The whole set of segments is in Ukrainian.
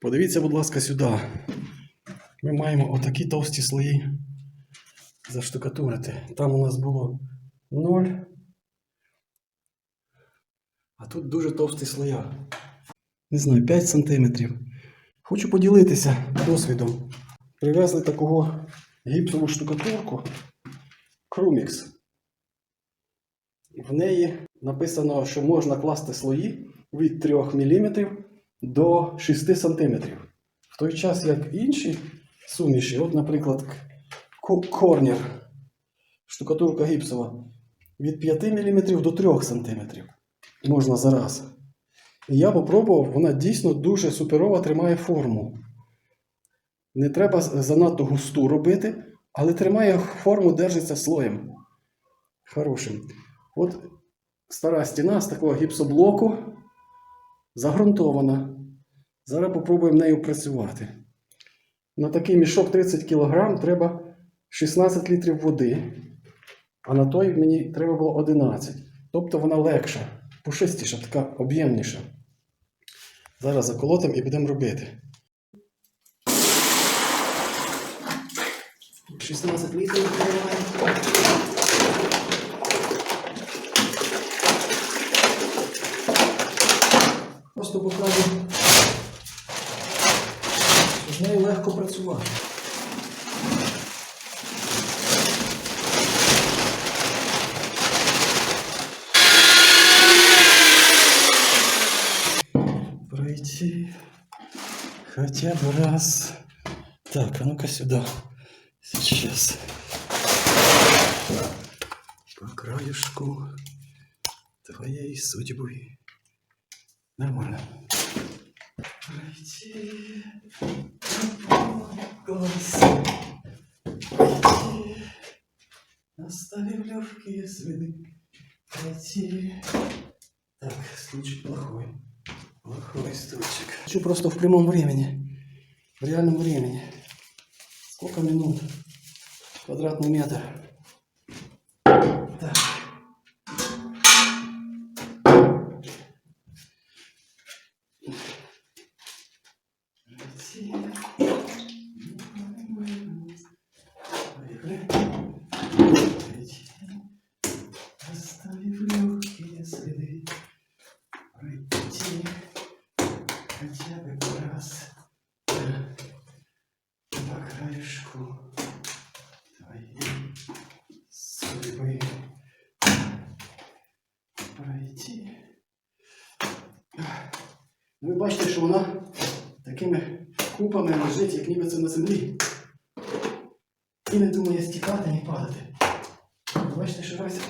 Подивіться, будь ласка, сюди. Ми маємо отакі товсті слої заштукатурити. Там у нас було 0. А тут дуже товсті слоя. Не знаю, 5 см. Хочу поділитися досвідом. Привезли такого гіпсову штукатурку Крумікс. В неї написано, що можна класти слої від 3 мм до 6 см. В той час, як інші суміші, от, наприклад, Ко- Корнер, штукатурка гіпсова, від 5 мм до 3 см можна зараз. І я попробував, вона дійсно дуже суперово тримає форму. Не треба занадто густу робити, але тримає форму, держиться слоєм. Хорошим. От стара стіна з такого гіпсоблоку загрунтована. Зараз попробуємо нею працювати. На такий мішок 30 кг треба 16 літрів води, а на той мені треба було 11. Тобто вона легша, пушистіша, така об'ємніша. Зараз заколотимо і будемо робити. 16 літрів Просто покажу, що з нею легко працювати. Пройти хотя бы раз. Так, а ну-ка сюда. Сейчас. По краешку твоей судьбы. Нормально. Пройти. Голос. Пройти. Оставив легкие следы. Пройти. Так, случай плохой. Плохой стульчик. Хочу просто в прямом времени. В реальном времени. Сколько минут? Квадратный метр. Ви бачите, що вона такими купами лежить, як ніби це на землі. І не думає стікати, ні падати. Бачите, що робиться?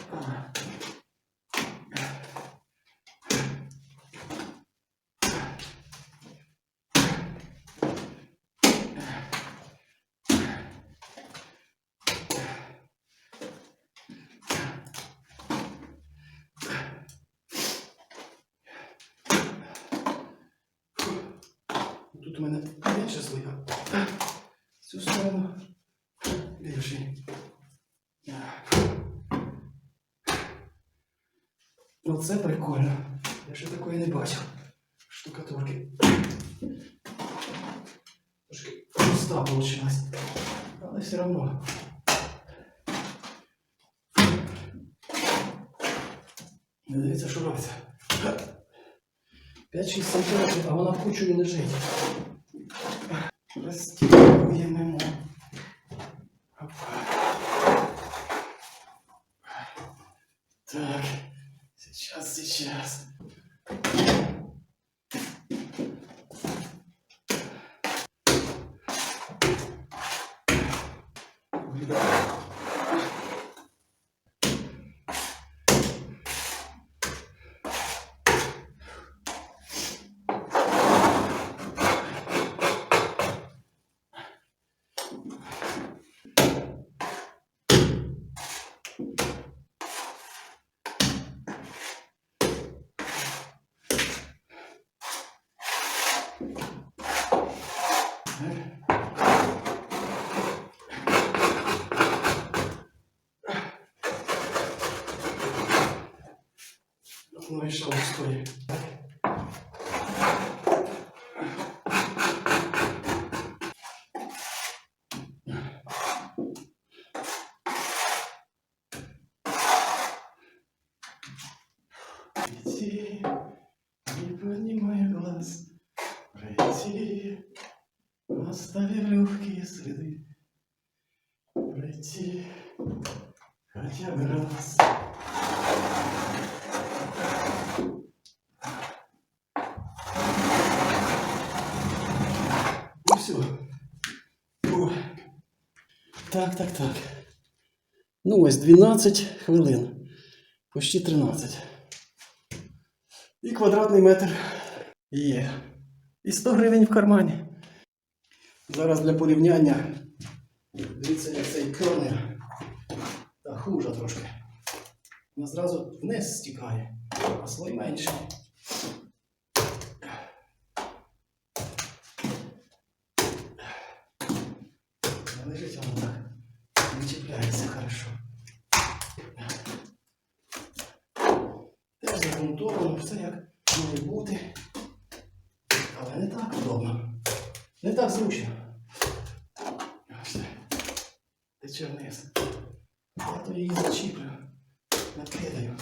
Тут у мене менше. В Цю сторону більший. Ну це прикольно. Я ще такої не бачив. Штукатурки. Трошки пуста вийшла. Але все одно. Не дивіться, що робиться. 5-6 сантиметрів, а вона кучу і лежить. Розтягуємо. Ну і що Оставив легкие следы. Пройти хотя бы раз. Ну все. О. Так, так, так. Ну ось 12 хвилин. Почти 13. І квадратний метр є. І 100 гривень в кармані. Зараз для порівняння. Дивіться, як цей кернер. Та хуже трошки. Вона зразу вниз стікає, а слой менший. Лежить воно так. Не чіпляється хорошо. Теж загрунтовано, все як має бути. Але не так. Не так зручно. Тече вниз. Я то її зачіплю. Накидаю.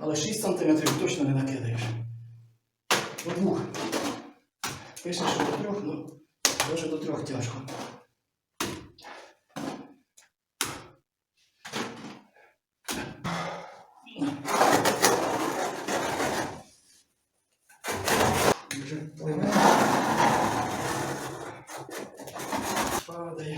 Але 6 сантиметрів точно не накидаєш. До двох. Пише, що до трьох, ну, може до трьох тяжко. Що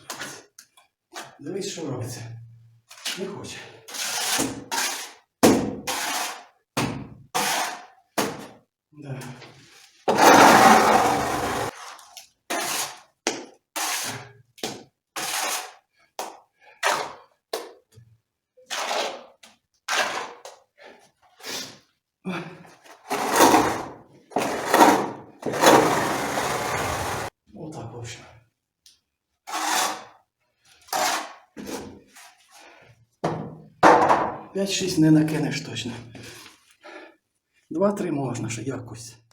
робиться. Дивись, що робиться. Не хоче. Вот так, в общем. П'ять-шість не накинеш точно. Два-три можна ще якось.